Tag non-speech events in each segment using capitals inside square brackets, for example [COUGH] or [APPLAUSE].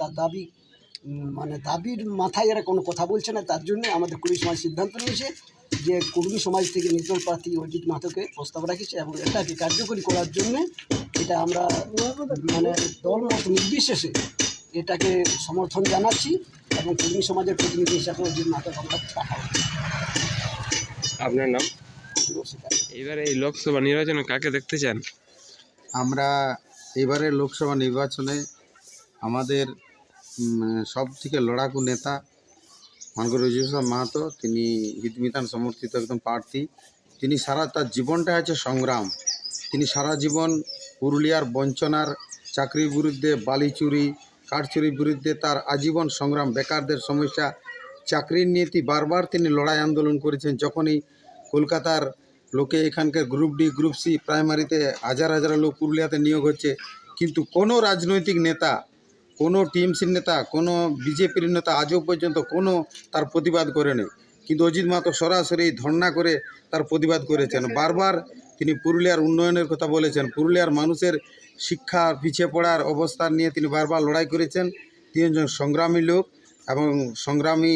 তার দাবি মানে দাবির মাথায় এরা কোনো কথা বলছে না তার জন্য আমাদের কুড়ি সমাজ সিদ্ধান্ত নিয়েছে যে কুর্মী সমাজ থেকে নির্দল প্রার্থী অজিত মাথকে প্রস্তাব রাখিছে এবং এটাকে কার্যকরী করার জন্য এটা আমরা মানে দল মত নির্বিশেষে এটাকে সমর্থন জানাচ্ছি এবং কুর্মী সমাজের প্রতিনিধি হিসাবে অজিত মাথক আমরা পাঠাবো। আপনার নাম? নমস্কার এবারে এই লোকসভা নির্বাচনে কাকে দেখতে চান? আমরা এবারে লোকসভা নির্বাচনে আমাদের সব থেকে লড়াকু নেতা মানগর রজিউসাহ মাহাতো, তিনি হিতমিতান সমর্থিত একদম প্রার্থী। তিনি সারা তার জীবনটা আছে সংগ্রাম। তিনি সারা জীবন পুরুলিয়ার বঞ্চনার চাকরির বিরুদ্ধে বালি চুরি কাঠ চুরির বিরুদ্ধে তার আজীবন সংগ্রাম, বেকারদের সমস্যা, চাকরির নীতি বারবার তিনি লড়াই আন্দোলন করেছেন। যখনই কলকাতার লোকে এখানকার গ্রুপ ডি, গ্রুপ সি, প্রাইমারিতে হাজার হাজার লোক পুরুলিয়াতে নিয়োগ হচ্ছে, কিন্তু কোনো রাজনৈতিক নেতা কোনো টিএমসির নেতা, কোনো বিজেপির নেতা আজও পর্যন্ত কোনো তার প্রতিবাদ করেনি। কিন্তু অজিত মাহাতো সরাসরি ধর্ণা করে তার প্রতিবাদ করেছেন। বারবার তিনি পুরুলিয়ার উন্নয়নের কথা বলেছেন। পুরুলিয়ার মানুষের শিক্ষা পিছিয়ে পড়ার অবস্থান নিয়ে তিনি বারবার লড়াই করেছেন। তিনি একজন সংগ্রামী লোক এবং সংগ্রামী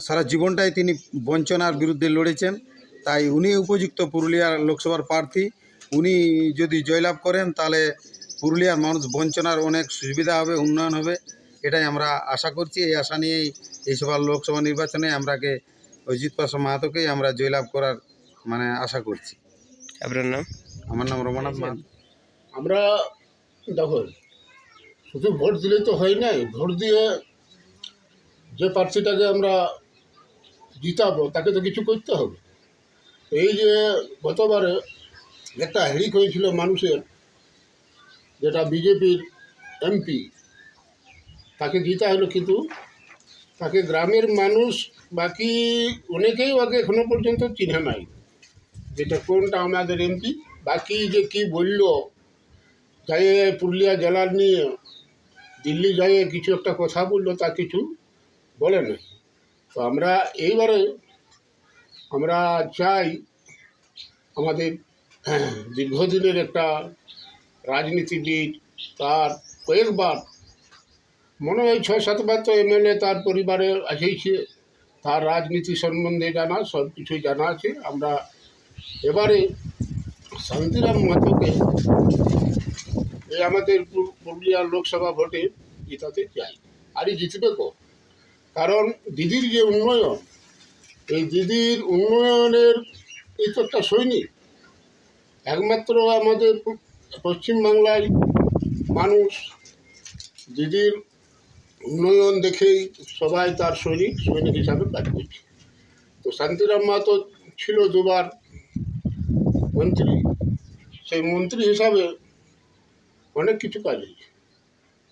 সারা জীবনটাই তিনি বঞ্চনার বিরুদ্ধে লড়েছেন। তাই উনি উপযুক্ত পুরুলিয়ার লোকসভার প্রার্থী। উনি যদি জয়লাভ করেন তাহলে পুরুলিয়ার মানুষ বঞ্চনার অনেক সুবিধা হবে উন্নয়ন হবে এটাই আমরা আশা করছি। এই আশা নিয়েই এই সবার লোকসভা নির্বাচনে আমরাকে অজিত পাশা মাহাতোকেই আমরা জয়লাভ করার মানে আশা করছি। আপনার নাম? আমার নাম রমানাথ মাহাতো। আমরা দেখো শুধু ভোট দিলে তো হয় নাই ভোট দিয়ে যে প্রার্থীটাকে আমরা জিতাবো তাকে তো কিছু করতে হবে। এই যে গতবারে একটা হেড়িক হয়েছিল মানুষের যেটা বিজেপির এমপি, তাকে জিতা হলো কিন্তু। তাকে গ্রামের মানুষ বাকি অনেকেই ওকে এখনও পর্যন্ত চিনে নাই যেটা কোনটা আমাদের এমপি। বাকি যে কি বলল, যাই পুরুলিয়া জেলার নিয়ে, দিল্লি যাই কিছু একটা কথা বলল তা কিছু বলে নাই। তো আমরা এইবারে, আমরা চাই আমাদের দীর্ঘদিনের একটা রাজনীতিবিদ তার কয়েকবার, মনে হয় ছয় সাতবার তো এমএলএ তার পরিবারে আসেইছে। তার রাজনীতি সম্বন্ধে জানা, সব কিছুই জানা আছে। আমরা এবারে শান্তিরাম মাথুকে এই আমাদের পুরুলিয়ার লোকসভা ভোটে জিতাতে চাই। আরই জিতবে কো? কারণ দিদির যে উন্নয়ন, এই দিদির উন্নয়নের এই তো একটা সৈনিক। একমাত্র আমাদের পশ্চিমবাংলায় মানুষ দিদির উন্নয়ন দেখেই সবাই তার সৈনিক সৈনিক হিসাবে কাজ করছে। তো শান্তিরাম মাহাতো ছিল দুবার মন্ত্রী। সেই মন্ত্রী হিসাবে অনেক কিছু কাজ হয়েছে।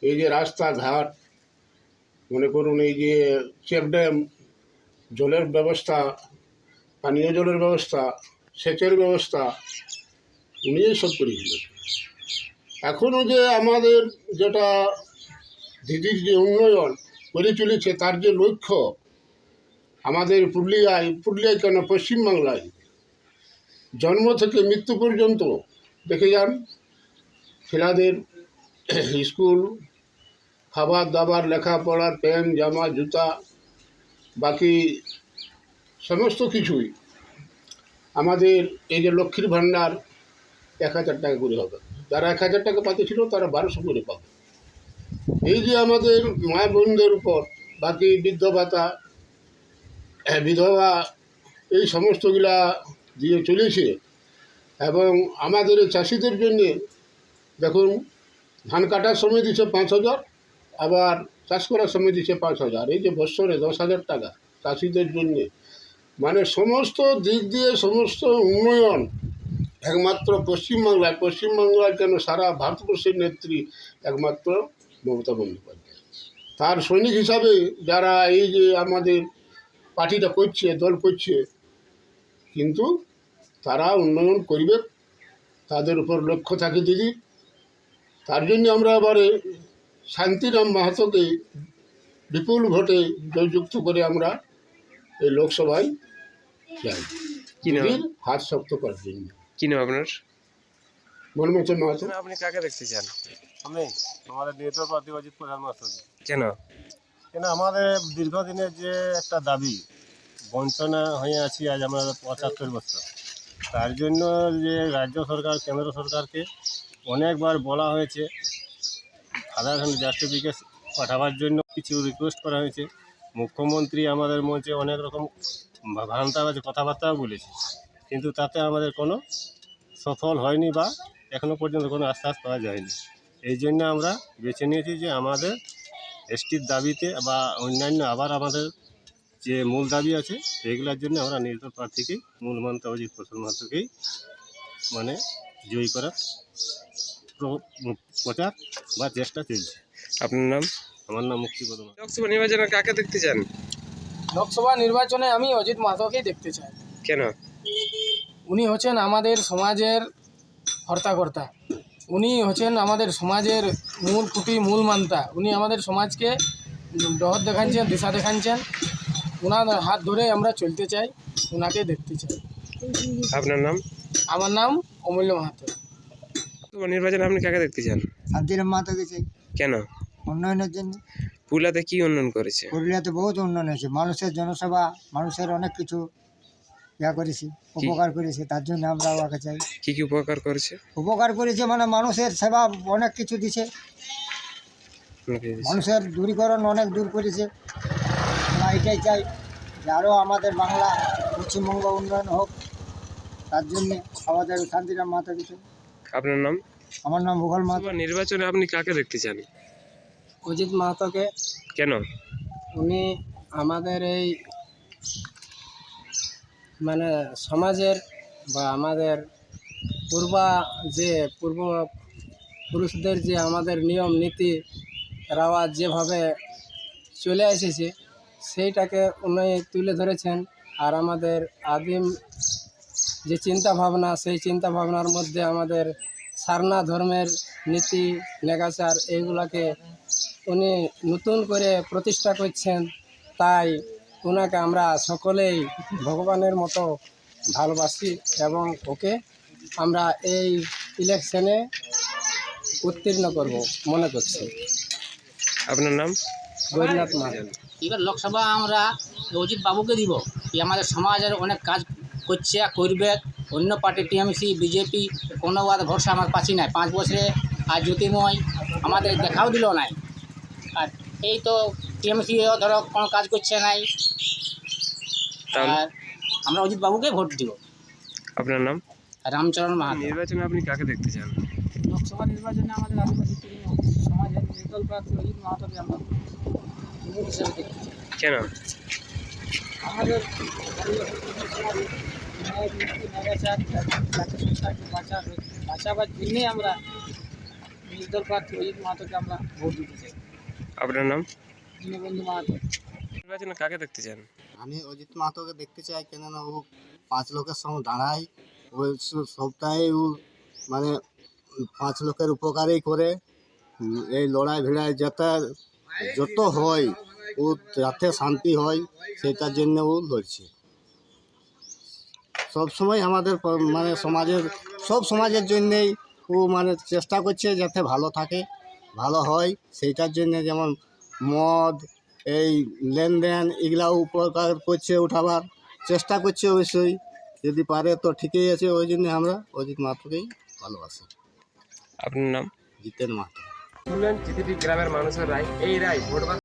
এই যে রাস্তাঘাট, মনে করুন এই যে চেক ড্যাম, জলের ব্যবস্থা, পানীয় জলের ব্যবস্থা, সেচের ব্যবস্থা উনি সব করেছিলেন এখনও যে আমাদের যেটা দিদির যে উন্নয়ন করে চলেছে তার যে লক্ষ্য আমাদের পুরুলিয়ায় পুরুলিয়ায় কেন পশ্চিমবাংলায় জন্ম থেকে মৃত্যু পর্যন্ত, দেখে যান, ছেলেদের [CLEARS THROAT] স্কুল খাবার দাবার লেখাপড়ার প্যান্ট, জামা, জুতা, বাকি সমস্ত কিছুই আমাদের এই যে লক্ষ্মীর ভাণ্ডার এক হাজার টাকা করে হবে। যারা এক হাজার টাকা পাচ্ছিল তারা বারোশো করে পাবে। এই যে আমাদের মা বোনদের উপর বাকি বৃদ্ধ ভাতা হ্যাঁ, বিধবা এই সমস্তগুলা দিয়ে চলেছে। এবং আমাদের চাষিদের জন্যে দেখুন ধান কাটার সময় দিচ্ছে পাঁচ হাজার আবার চাষ করার সময় দিচ্ছে পাঁচ হাজার। এই যে বৎসরে দশ হাজার টাকা চাষিদের জন্যে। মানে সমস্ত দিক দিয়ে সমস্ত উন্নয়ন একমাত্র পশ্চিমবাংলায় পশ্চিমবাংলায় কেন সারা ভারতবর্ষের নেত্রী একমাত্র মমতা বন্দ্যোপাধ্যায়। তার সৈনিক হিসাবে যারা এই যে আমাদের পার্টিটা করছে দল করছে কিন্তু তারা উন্নয়ন করবে তাদের উপর লক্ষ্য থাকে দিদি তার জন্য আমরা এবারে শান্তিরাম মাহাতোকে বিপুল ভোটে জয়যুক্ত করে আমরা এই লোকসভায় যাই। হাত শক্ত করার জন্য। কি নাম আপনার? মাহাতো আপনি কাকে দেখতে চান? আমি আমাদের নেতা প্রার্থী অজিত প্রধান মাস্টার কেন? কেন? আমাদের দীর্ঘদিনের যে একটা দাবি বঞ্চনা হয়ে আছি আজ আমরা পঁচাত্তর বছর। তার জন্য যে রাজ্য সরকার কেন্দ্র সরকারকে অনেকবার বলা হয়েছে আধার জাস্টিফিকেশ পাঠাবার জন্য কিছু রিকোয়েস্ট করা হয়েছে। মুখ্যমন্ত্রী আমাদের মঞ্চে অনেক রকম ভান্তাবাজি কথাবার্তাও বলেছে। কিন্তু তাতে আমাদের কোনো সফল হয়নি বা এখনও পর্যন্ত কোনো আশ্বাস পাওয়া যায়নি। এই জন্য আমরা বেছে নিয়েছি যে আমাদের এসটির দাবিতে বা অন্যান্য আবার আমাদের যে মূল দাবি আছে সেগুলোর জন্য আমরা নির্দল প্রার্থীকেই মূল মন্ত্র অজিত প্রসন্ন মাত্রকেই মানে জয়ী করার প্র- প্রচার বা চেষ্টা চলছে। আপনার নাম? আমার নাম মুক্তিপদ। লোকসভা নির্বাচনে কাকে দেখতে চান? লোকসভা নির্বাচনে আমি অজিত মাহাতোকেই দেখতে চাই। কেন? উনি হচ্ছেন আমাদের সমাজের হর্তাকর্তা। উনি হচ্ছেন আমাদের সমাজের মূল খুঁটি মূল মান্তা। উনি আমাদের সমাজকে ডহর দেখাচ্ছেন দিশা দেখাচ্ছেন। ওনার হাত ধরে আমরা চলতে চাই ওনাকে দেখতে চাই। আপনার নাম? আমার নাম অমূল্য মাহাতো। নির্বাচনে আপনি কাকে দেখতে চান? শান্তিরাম মাহাতো গেছে কেন? উন্নয়নের জন্য। পুরুলিয়াতে কি উন্নয়ন করেছে? পুরুলিয়াতে বহুত উন্নয়ন হয়েছে। মানুষের জনসেবা মানুষের অনেক কিছু ইয়া করেছি উপকার করেছে তার জন্য আমরা ওকে চাই কি কি উপকার করেছে? উপকার করেছে মানে মানুষের সেবা অনেক কিছু দিছে। মানুষের দূরীকরণ অনেক দূর করেছে। আমরা এটাই চাই যে আরও আমাদের বাংলা পশ্চিমবঙ্গ উন্নয়ন হোক। তার জন্যে আমাদের শান্তিরাম মাথা গেছে আপনার নাম? আমার নাম ভূগোল মাহাতো নির্বাচনে আপনি কাকে দেখতে চান? অজিত মাহাতোকে কেন? উনি আমাদের এই মানে সমাজের বা আমাদের পূর্বা যে পূর্ব পুরুষদের যে আমাদের নিয়ম, নীতি, রাওয়াজ যেভাবে চলে এসেছে, সেইটাকে উনি তুলে ধরেছেন। আর আমাদের আদিম যে চিন্তা ভাবনা সেই চিন্তা ভাবনার মধ্যে আমাদের সারনা ধর্মের নীতি, নেগাচার, এইগুলাকে উনি নতুন করে প্রতিষ্ঠা করছেন। তাই ওনাকে আমরা সকলেই ভগবানের মতো ভালোবাসি এবং ওকে আমরা এই ইলেকশনে উত্তীর্ণ করব মনে করছি। আপনার নাম? গৌরীনাথ মাহাতো। এবার লোকসভা আমরা অজিত বাবুকে দিব। কি আমাদের সমাজের অনেক কাজ করছে আর করবে। অন্য পার্টি টিএমসি বিজেপি কোনো আর ভরসা আমার পাচ্ছি নাই। পাঁচ বছরে আর জ্যোতিময় আমাদের দেখাও দিল নাই। আর এই তো টিএমসি ধরো কোনো কাজ করছে নাই আর আমরা অজিত বাবুকে ভোট দিব আপনার নাম রামচরণ মাহাতো নির্বাচনে আপনি কাকে দেখতে চান লোকসভা নির্বাচনে আমাদের আদিবাসী সমাজের নির্দল প্রার্থী অজিত মাহাতোকে আমরা হিসেবে কেন আমাদের বাঁচাবার জন্যেই আমরা নির্দল প্রার্থী অজিত মাহাতোকে আমরা ভোট দিতে চাই আপনার নাম? দীনবন্ধু মাহাতো। নির্বাচনে কাকে দেখতে চান? আমি অজিত মাহাতোকে দেখতে চাই কেননা ও পাঁচ লোকের সঙ্গে দাঁড়ায়। ও সপ্তাহে ও মানে পাঁচ লোকের উপকারই করে। এই লড়াই ভিড়াই যাতে যত হয় ও যাতে শান্তি হয় সেটার জন্য ও লড়ছে। সব সময় আমাদের মানে সমাজের সব সমাজের জন্যেই ও মানে চেষ্টা করছে যাতে ভালো থাকে। ভালো হয়। সেইটার জন্য যেমন মদ এই লেনদেন এগুলাও উপকার করছে উঠাবার। চেষ্টা করছে অবশ্যই। যদি পারে তো ঠিকই আছে ওই জন্য আমরা অজিত মাহাতোকেই ভালোবাসি। আপনার নাম? জিতেন মাহাতো। গ্রামের মানুষের রায় এই রায় ভোট